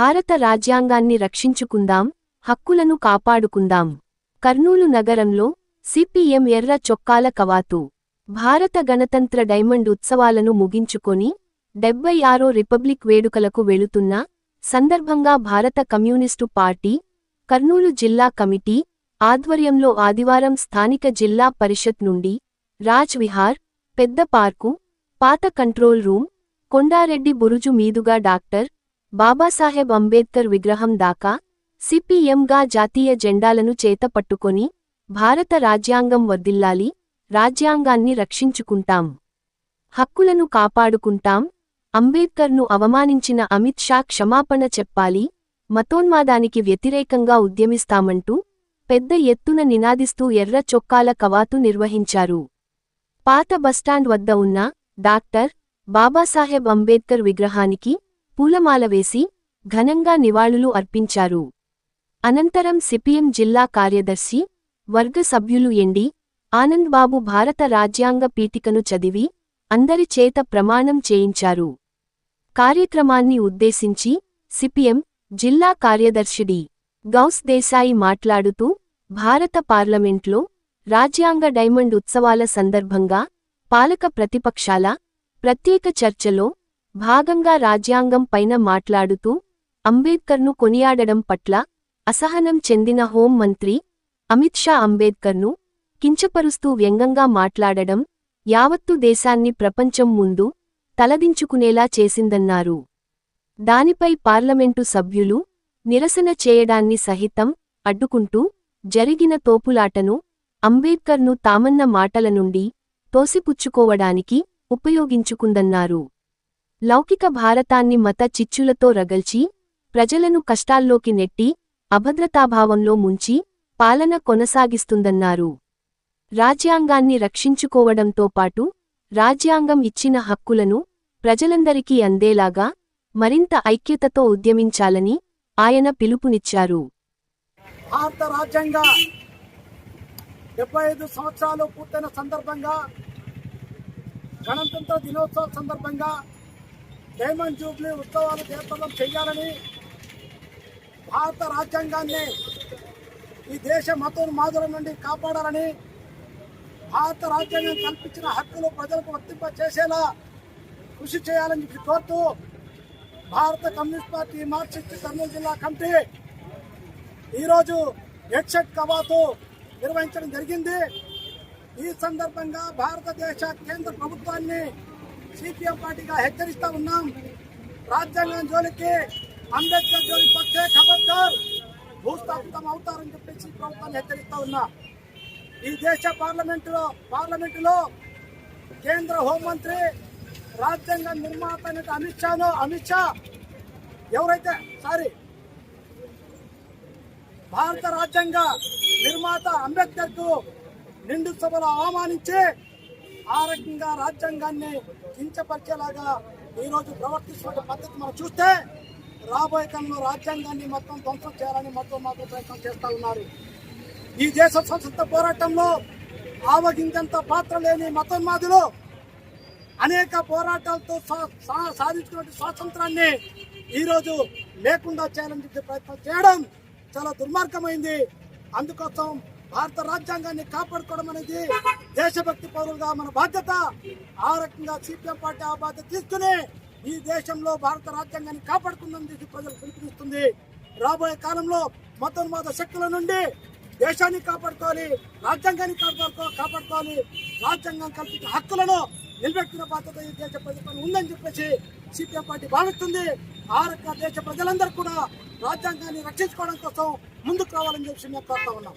భారత రాజ్యాంగాన్ని రక్షించుకుందాం హక్కులను కాపాడుకుందాం. కర్నూలు నగరంలో సిపిఎం ఎర్ర చొక్కాల కవాతు. భారత గణతంత్ర డైమండ్ ఉత్సవాలను ముగించుకొని డెబ్బై ఆరో రిపబ్లిక్ వేడుకలకు వెళుతున్న సందర్భంగా భారత కమ్యూనిస్టు పార్టీ కర్నూలు జిల్లా కమిటీ ఆధ్వర్యంలో ఆదివారం స్థానిక జిల్లా పరిషత్ నుండి రాజ్ విహార్ పెద్ద పార్కు పాత కంట్రోల్ రూమ్ కొండారెడ్డి బురుజు మీదుగా డాక్టర్ బాబాసాహెబ్ అంబేద్కర్ విగ్రహం దాకా సిపిఎంగా జాతీయ జెండాలను చేతపట్టుకొని భారత రాజ్యాంగం వర్దిల్లాలి రాజ్యాంగాన్ని రక్షించుకుంటాం. హక్కులను కాపాడుకుంటాం. అంబేద్కర్ను అవమానించిన అమిత్ షా క్షమాపణ చెప్పాలి మతోన్మాదానికి వ్యతిరేకంగా ఉద్యమిస్తామంటూ పెద్ద ఎత్తున నినాదిస్తూ ఎర్ర చొక్కాల కవాతు నిర్వహించారు. పాత బస్టాండ్ వద్ద ఉన్న డాక్టర్ బాబాసాహెబ్ అంబేద్కర్ విగ్రహానికి పూలమాల వేసి ఘనంగా నివాళులు అర్పించారు. అనంతరం సిపిఎం జిల్లా కార్యదర్శి వర్గ సభ్యులు ఎండి ఆనంద్ బాబు భారత రాజ్యాంగ పీఠికను చదివి అందరి చేత ప్రమాణం చేయించారు. కార్యక్రమాన్ని ఉద్దేశించి సిపిఎం జిల్లా కార్యదర్శిడి గౌస్ దేశాయి మాట్లాడుతూ భారత పార్లమెంట్లో రాజ్యాంగ డైమండ్ ఉత్సవాల సందర్భంగా పాలక ప్రతిపక్షాల ప్రత్యేక చర్చలో భాగంగా రాజ్యాంగం పైన మాట్లాడుతూ అంబేద్కర్ను కొనియాడడం పట్ల అసహనం చెందిన హోం మంత్రి అమిత్ షా అంబేద్కర్ను కించపరుస్తూ వ్యంగంగా మాట్లాడడం యావత్తు దేశాన్ని ప్రపంచం ముందు తలదించుకునేలా చేసిందన్నారు. దానిపై పార్లమెంటు సభ్యులు నిరసన చేయడాన్ని సహితం అడ్డుకుంటూ జరిగిన తోపులాటను అంబేద్కర్ను తామన్న మాటల నుండి తోసిపుచ్చుకోవడానికి ఉపయోగించుకుందన్నారు. లౌకిక భారతాన్ని మత చిచ్చులతో రగల్చి ప్రజలను కష్టాల్లోకి నెట్టి అభద్రతాభావంలో ముంచి పాలన కొనసాగిస్తుందన్నారు. రాజ్యాంగాన్ని రక్షించుకోవడంతో పాటు రాజ్యాంగం ఇచ్చిన హక్కులను ప్రజలందరికీ అందేలాగా మరింత ఐక్యతతో ఉద్యమించాలని ఆయన పిలుపునిచ్చారు. భారత రాజ్యాంగ డెబ్బై ఐదు సంవత్సరాలు పూర్తయిన సందర్భంగా గణతంత్ర దినోత్సవం సందర్భంగా డైమండ్ జూబ్లీ ఉత్సవాలు జయప్రదం చేయాలని భారత రాజ్యాంగాన్ని ఈ దేశ మతోన్మాదుల నుండి కాపాడాలని భారత రాజ్యాంగం కల్పించిన హక్కులు ప్రజలకు వర్తింప చేసేలా కృషి చేయాలని చెప్పి కోరుతూ భారత కమ్యూనిస్ట్ పార్టీ మార్క్సిస్ట్ కర్నూలు జిల్లా కమిటీ ఈరోజు హెడ్సెట్ కవాతు నిర్వహించడం జరిగింది. ఈ సందర్భంగా భారతదేశ కేంద్ర ప్రభుత్వాన్ని సిపిఎం పార్టీగా హెచ్చరిస్తా ఉన్నాం. రాజ్యాంగం జోలికి అంబేద్కర్ జోలికి వస్తే ఖబర్దార్ భూస్థాపితం అవుతారని చెప్పేసి ప్రభుత్వాన్ని హెచ్చరిస్తా ఉన్నా. ఈ దేశ పార్లమెంటులో పార్లమెంటులో కేంద్ర హోంమంత్రి రాజ్యాంగ నిర్మాత అనేది అమిత్ షాను అమిత్ షా ఎవరైతే సారీ భారత రాజ్యాంగ నిర్మాత అంబేద్కర్కు నిండు సభలో అవమానించి ఆ రకంగా రాజ్యాంగాన్ని కించపరిచేలాగా ఈరోజు ప్రవర్తిస్తున్న పద్ధతి మనం చూస్తే రాబోయే కాలంలో రాజ్యాంగాన్ని మొత్తం ధ్వంసం చేయాలని మొత్తం మాత్రం ప్రయత్నం చేస్తా ఉన్నారు. ఈ దేశ స్వతంత్ర పోరాటంలో ఆవగించంత పాత్ర లేని మతోన్మాదులు అనేక పోరాటాలతో సాధించినటువంటి స్వాతంత్రాన్ని ఈరోజు లేకుండా చేయాలని చెప్పే ప్రయత్నం చేయడం చాలా దుర్మార్గమైంది. అందుకోసం భారత రాజ్యాంగాన్ని కాపాడుకోవడం అనేది దేశభక్తి పౌరులుగా మన బాధ్యత. ఆ రకంగా సిపిఎం పార్టీ ఆ బాధ్యత తీసుకుని ఈ దేశంలో భారత రాజ్యాంగాన్ని కాపాడుకుందని చెప్పి ప్రజలు పిలుపునిస్తుంది. రాబోయే కాలంలో మతోన్మాద శక్తుల నుండి దేశాన్ని కాపాడుకోవాలి రాజ్యాంగాన్ని కాపాడుకో కాపాడుకోవాలి. రాజ్యాంగం కల్పించిన హక్కులను నిలబెట్టిన బాధ్యత ఈ దేశ ప్రజలపై ఉందని చెప్పేసి సిపిఎం పార్టీ భావిస్తుంది. ఆ రకంగా దేశ ప్రజలందరూ కూడా రాజ్యాంగాన్ని రక్షించుకోవడం కోసం ముందుకు రావాలని చెప్పి మేము కోరుతా ఉన్నాం.